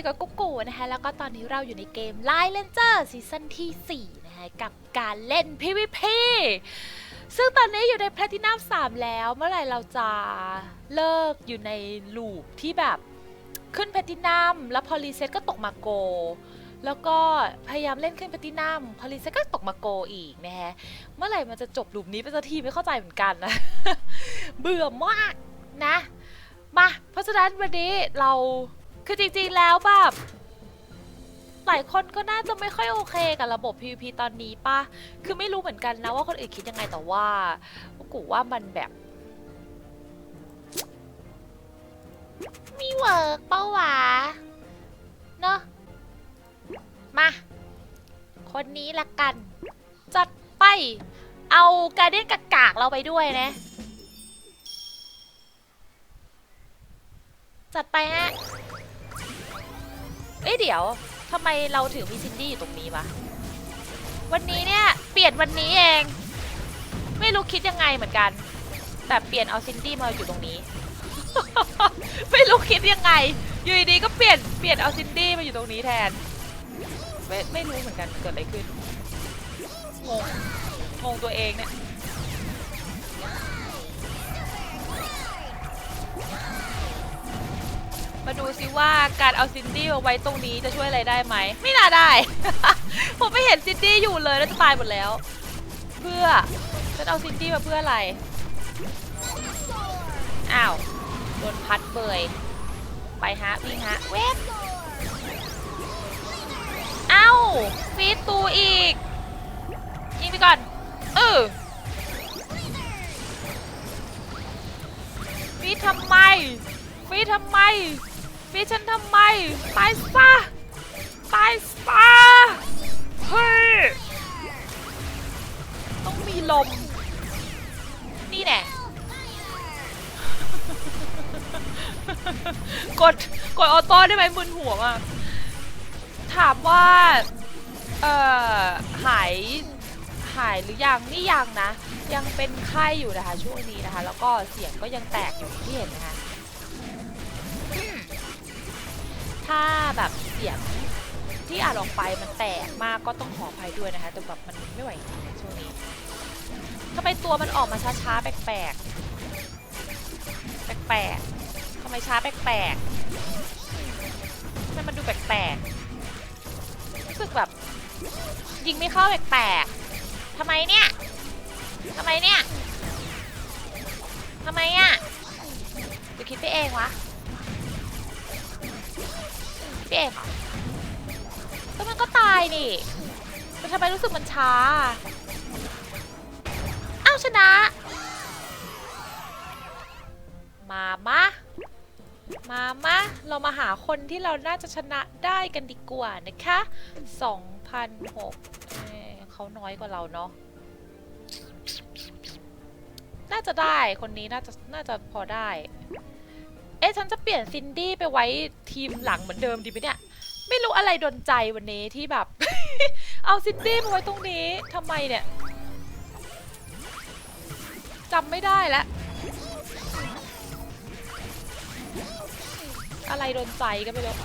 สวัสดีค่ะอยู่กับกุ๊กกูนะคะแล้วก็ตอนนี้เราอยู่ในเกม Line Ranger ซีซั่นที่ 4 นะคะกับการเล่น PVP ซึ่งตอนนี้อยู่ในแพลตินัม3 แล้วเมื่อไหร่เราจะเลิกอยู่ในลูปที่แบบขึ้นแพลตินัมแล้วพอรีเซ็ตก็ตกมาโก แล้วก็พยายามเล่นขึ้นแพลตินัมพอรีเซ็ตก็ตกมาโกอีกนะฮะเมื่อไหร่มันจะจบลูปนี้ไปสักทีไม่เข้าใจเหมือนกันนะเบื่อมากนะมาเพราะฉะนั้นวันนี้เรา คือจริงๆแล้วแบบหลายคนก็น่าจะไม่ค่อยโอเคกับระบบ PVP ตอนนี้ป่ะ คือไม่รู้เหมือนกันนะว่าคนอื่นคิดยังไงแต่ว่ากูว่ามันแบบมีเวิร์กเป้าวะเนอะมา คนนี้ละกัน จัดไป เอาการเดียนกากากเราไปด้วยนะ จัดไปฮะ เอ้ยเดี๋ยวทำไมเราถึงมีซินดี้อยู่ตรงนี้วะ วันนี้เนี่ย เปลี่ยนวันนี้เอง ไม่รู้คิดยังไงเหมือนกัน แต่เปลี่ยนเอาซินดี้มาอยู่ตรงนี้ ไม่รู้คิดยังไง อยู่ดีๆก็เปลี่ยนเปลี่ยนเอาซินดี้มาอยู่ตรงนี้แทน ไม่ไม่รู้เหมือนกันเกิดอะไรขึ้น งง งงตัวเองเนี่ย มาดูซิว่าการเอาซินดี้มาไว้ตรงนี้จะช่วยอะไรได้ไหม ไม่น่าได้ ผมไม่เห็นซินดี้อยู่เลยแล้วจะตายหมดแล้ว เพื่อฉันเอาซินดี้มาเพื่ออะไร อ้าว โดนพัดเบย ไปฮะวิ่งฮะ เวฟเอ้า ฟีดตูอีก ยิงไปก่อน เออฟีดทำไมฟีดทำไม ฟีฉันทำไม ตายซะ ตายซะ เฮ้ย ต้องมีลม นี่แน่กด กดออโต้ได้ไหมมึนหัวมากถามว่า เอ่อ หาย หายหรือยัง นี่ยังนะ ยังเป็นไข้อยู่นะคะช่วงนี้นะคะ แล้วก็เสียงก็ยังแตกอยู่ที่เห็นนะคะ ถ้าแบบเสียงที่อ่านออกไปมันแตกมากก็ต้องขออภัยด้วยนะคะแต่แบบมันไม่ไหวจริงๆช่วงนี้ทำไมตัวมันออกมาช้าๆแปลกๆแปลกๆทำไมช้าแปลกๆทำไมมันดูแปลกๆรู้สึกแบบยิงไม่เข้าแปลกๆทำไมเนี่ยทำไมเนี่ยทำไมอะหรือคิดไปเองวะ พี่เอกเหรอก็มันก็ตายนี่แต่ทำไมรู้สึกมันช้า อ้าวชนะ มามะ มามะ เรามาหาคนที่เราน่าจะชนะได้กันดีกว่านะคะ2,006เขาน้อยกว่าเราเนาะ น่าจะได้ คนนี้น่าจะ น่าจะพอได้ เอ๊ะฉันจะเปลี่ยนซินดี้ไปไว้ทีมหลังเหมือนเดิมดีไหมเนี่ย ไม่รู้อะไรดนใจวันนี้ที่แบบ เอาซินดี้มาไว้ตรงนี้ทำไมเนี่ยจำไม่ได้แล้วอะไรโดนใจก็ไม่รู้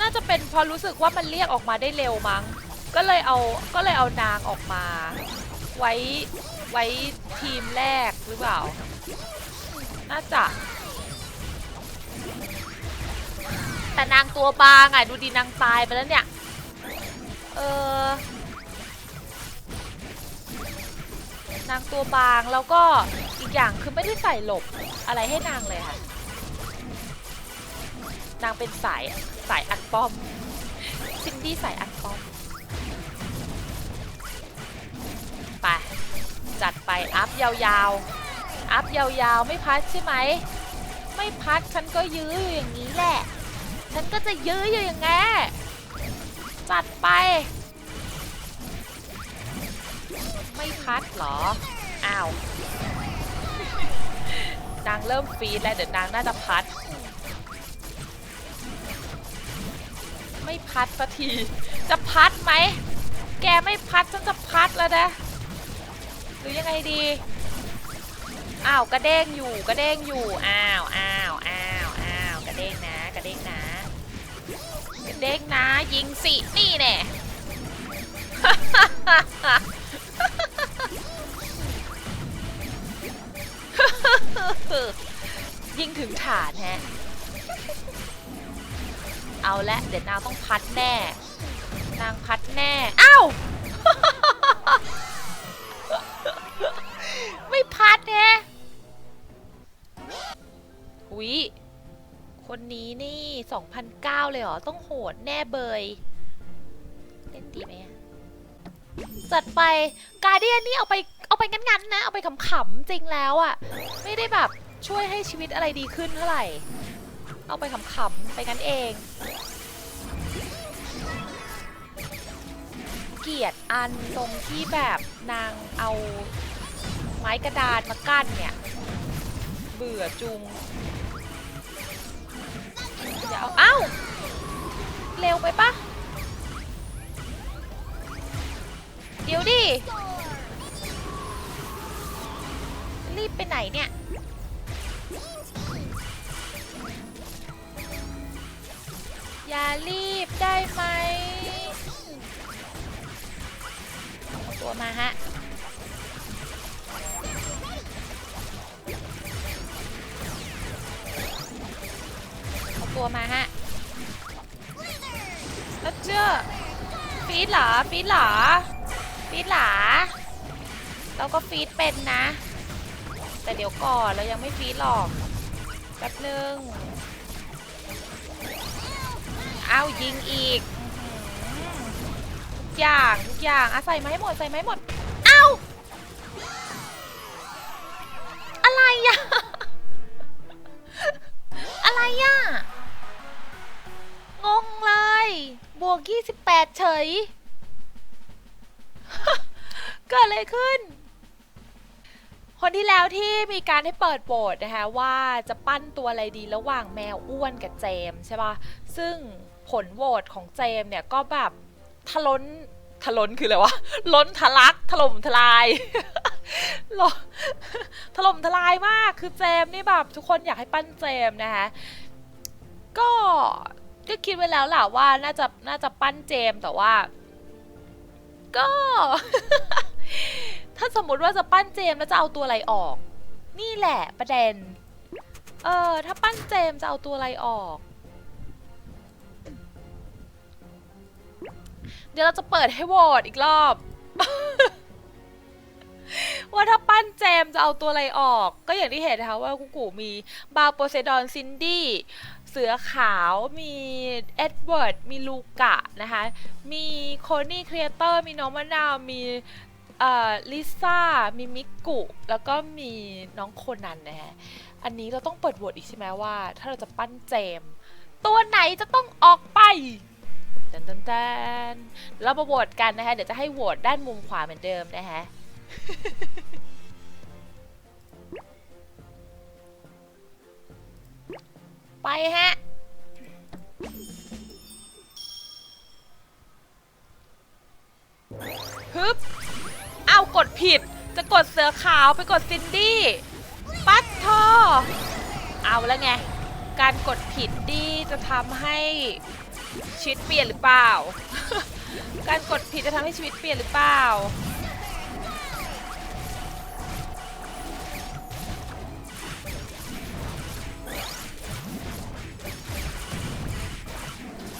น่าจะเป็นเพราะรู้สึกว่ามันเรียกออกมาได้เร็วมั้ง ก็เลยเอาก็เลยเอานางออกมา ไว้ไว้ทีมแรกหรือเปล่า น่าจะ แต่นางตัวบางอะ ดูดีนางตายไปแล้วเนี่ย เออนางตัวบางแล้วก็อีกอย่างคือไม่ได้ใส่หลบอะไรให้นางเลยค่ะ นางเป็นสายสายอัดป้อมซินดี้สายอัดป้อม จัดไปอัพยาวๆ อัพยาวๆ ไม่พัดใช่ไหม ไม่พัดฉันก็ยื้ออยู่อย่างนี้แหละ ฉันก็จะยื้ออยู่อย่างงี้จัดไป ไม่พัดเหรอ อ้าว นางเริ่มฟีดแล้วเดี๋ยวนางน่าจะพัด ไม่พัดสักที จะพัดไหม แกไม่พัดฉันจะพัดแล้วนะ รือยังไงดี อ้าวกระเด้งอยู่กระเด้งอยู่ อ้าวอ้าวอ้าวอ้าวกระเด้งนะกระเด้งนะกระเด้งนะ ยิงสิ นี่แน่ ยิงถึงฐานแฮะ เอาละเดี๋ยวนางต้องพัดแน่ นางพัดแน่ 2,009เลยเหรอ ต้องโหดแน่เบย เล่นดีไหมจัดไปกาเดียนนี่เอาไปเอาไปงั้นๆนะ เอาไปขำๆจริงแล้วอะไม่ได้แบบช่วยให้ชีวิตอะไรดีขึ้นเท่าไหร่ เอาไปขำๆไปงั้นเอง เกลียดอันตรงที่แบบนางเอาไม้กระดานมากั้นเนี่ย เบื่อจุง อาเอาเอ้าเร็วไปปะเดี๋ยวดิ รีบไปไหนเนี่ย อย่ารีบได้ไหมตัวมาฮะ ดเหรอฟีดเหรอฟีดเหรอเราก็ฟีดเป็นนะ แต่เดี๋ยวก่อนเรายังไม่ฟีดหรอกแป๊บนึงเอายิงอีกอื้อหือทุกอย่างทุกอย่างอะใส่มาให้หมดใส่มาให้หมดเอ้าอะไรอะอะไรอะงงเลย บวก 28 เฉย เกิดอะไรขึ้น คนที่แล้วที่มีการให้เปิดโหวตนะคะว่าจะปั้นตัวอะไรดีระหว่างแมวอ้วนกับเจมใช่ปะซึ่งผลโหวตของเจมเนี่ยก็แบบทะล้นทะล้นคืออะไรวะ ล้นทะลักถล่มทลายล้นถล่มทลายมากคือเจมนี่แบบทุกคนอยากให้ปั้นเจมนะคะก็ก็คิดไว้แล้วแหละว่าน่าจะน่าจะปั้นเจมแต่ว่า ก็ ถ้าสมมติว่าจะปั้นเจมแล้วจะเอาตัวอะไรออก นี่แหละประเด็น เออ ถ้าปั้นเจมจะเอาตัวอะไรออก เดี๋ยวเราจะเปิดให้โหวตอีกรอบ ว่าถ้าปั้นเจมจะเอาตัวอะไรออก ก็อย่างที่เห็นนะคะว่ากุกูมีบาโปเซดอนซินดี้เสือขาวมีเอ็ดเวิร์ดมีลูกะนะคะ มีโคนี่ครีเอเตอร์มีน้องมะนาวมี เอ่อลิซ่ามีมิกุ แล้วก็มีน้องโคนันนะฮะ อันนี้เราต้องเปิดโหวตอีกใช่ไหมว่า ถ้าเราจะปั้นเจม ตัวไหนจะต้องออกไปแตนแตนแตนเรามาโหวตกันนะคะ เดี๋ยวจะให้โหวตด้านมุมขวาเหมือนเดิมนะคะ ไปฮะฮึบ เอากดผิด จะกดเสือขาวไปกดซินดี้ปัดทอเอาแล้วไง การกดผิดดีจะทำให้ชีวิตเปลี่ยนหรือเปล่า การกดผิดจะทำให้ชีวิตเปลี่ยนหรือเปล่า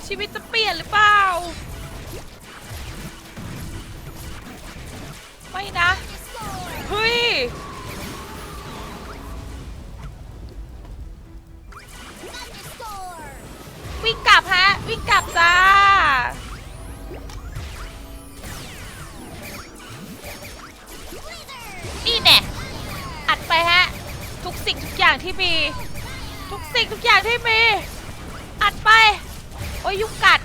ชีวิตจะเปลี่ยนหรือเปล่า ไม่นะ เฮ้ย วิ่งกลับฮะ วิ่งกลับจ้า นี่แน่อัดไปฮะ ทุกสิ่งทุกอย่างที่มี ทุกสิ่งทุกอย่างที่มี อัดไป โอ้ยยุงกัด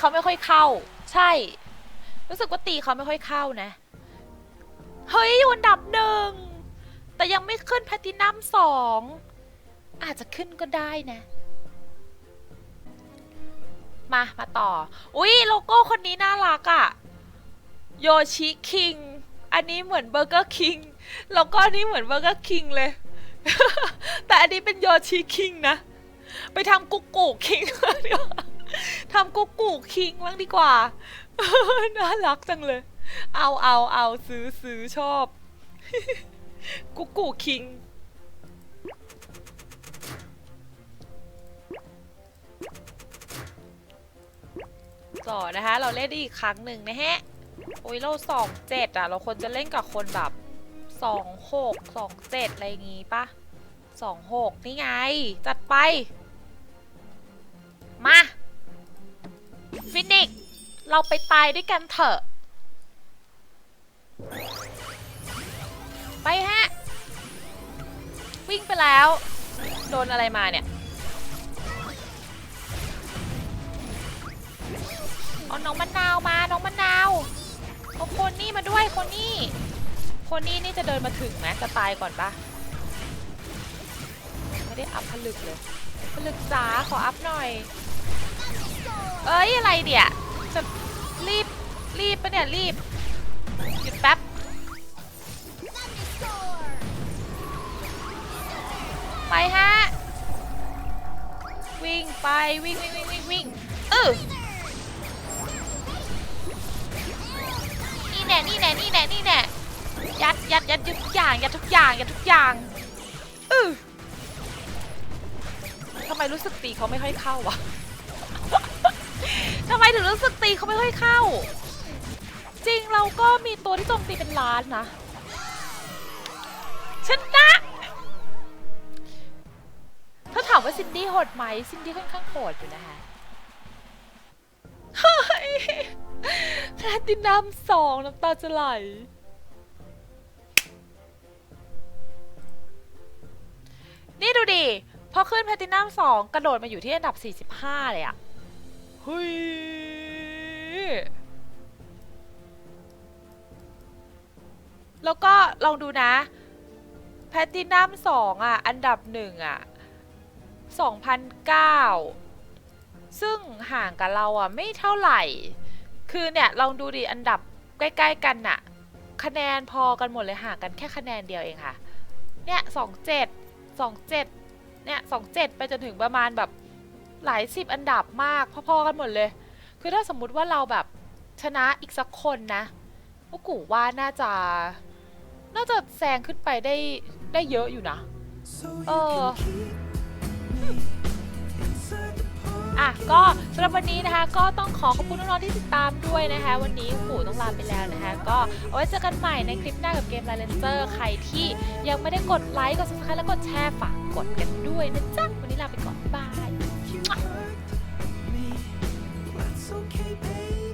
เขาไม่ค่อยเข้า ใช่ รู้สึกว่าตีเขาไม่ค่อยเข้านะ เฮ้ยอยู่อันดับหนึ่ง แต่ยังไม่ขึ้นแพตินัมสอง อาจจะขึ้นก็ได้นะ มา มาต่อ อุ๊ย โลโก้คนนี้น่ารักอะโยชิคิง อันนี้เหมือนเบอร์เกอร์คิงแล้วก็อันนี้เหมือนเบอร์เกอร์คิงเลย แต่อันนี้เป็นโยชิคิงนะ ไปทำกุ๊กกูคิงดีกว่า ทำกุ๊กกูคิงบ้างดีกว่า น่ารักจังเลย เอาเอาเอาซื้อซื้อชอบ กุ๊กกูคิง ต่อนะคะ เราเล่นอีกครั้งหนึ่งนะฮะ โอ้ยเราสองเจ็ดอะ เราควรจะเล่นกับคนแบบสองหกสองเจ็ดอะไรอย่างงี้ปะสองหกนี่ไง จัดไป มา ฟินิกเราไปตายด้วยกันเถอะ ไปฮะ วิ่งไปแล้ว โดนอะไรมาเนี่ยเอาน้องมะนาวมา น้องมะนาวเอาคนนี่มาด้วยคนนี่ คนนี่นี่จะเดินมาถึงไหมจะตายก่อนปะไม่ได้อัพผลึกเลยผลึกจ๋าขออัพหน่อย เอ้ยอะไรเดี๋ยจะรีบรีบปะเนี่ยรีบหยุดแป๊บไปฮะวิ่งไปวิ่งวิ่งวิ่งวิ่งวิ่งเออนี่แน่นี่แน่นี่แน่นี่แน่ยัดยัดยัดทุกอย่างยัดทุกอย่างยัดทุกอย่างเออทำไมรู้สึกตีเขาไม่ค่อยเข้าวะ ทำไมถึงรู้สึกตีเขาไม่ค่อยเข้า จริงเราก็มีตัวที่โจมตีเป็นล้านนะชนะถ้าถามว่าซินดี้โหดไหมซินดี้ค่อนข้างโหดอยู่นะคะฮ้ยแพลตินัมสองน้ำตาจะไหลนี่ดูดิ พอขึ้นแพลตินัมสองกระโดดมาอยู่ที่อันดับ 45 เลยอะ เฮ้ยแล้วก็ลองดูนะแพลตินัมสองอะ อันดับหนึ่งอะสองพันเก้าซึ่งห่างกับเราอะ ไม่เท่าไหร่ คือเนี่ย ลองดูดิ อันดับใกล้ ๆ กันน่ะ คะแนนพอกันหมดเลยห่างกันแค่คะแนนเดียวเองค่ะ เนี่ยสองเจ็ดสองเจ็ดเนี่ยสองเจ็ดไปจนถึงประมาณแบบ หลายสิบอันดับมากพอๆกันหมดเลย คือถ้าสมมุติว่าเราแบบชนะอีกสักคนนะพวกกูว่าน่าจะ น่าจะแซงขึ้นไปได้ได้เยอะอยู่นะ เอออะก็สำหรับวันนี้นะคะ ก็ต้องขอขอบคุณน้องๆที่ติดตามด้วยนะคะ วันนี้ปู่ต้องลาไปแล้วนะคะ ก็เอาไว้เจอกันใหม่ในคลิปหน้ากับเกม l ลเลนเ e อร์ใครที่ยังไม่ได้กดไลค์กด subscribe แล้วกดแชร์ฝากกดกันด้วยนะจ๊ะวันนี้ลาไปก่อนบ๊ายบาย That's okay, babe.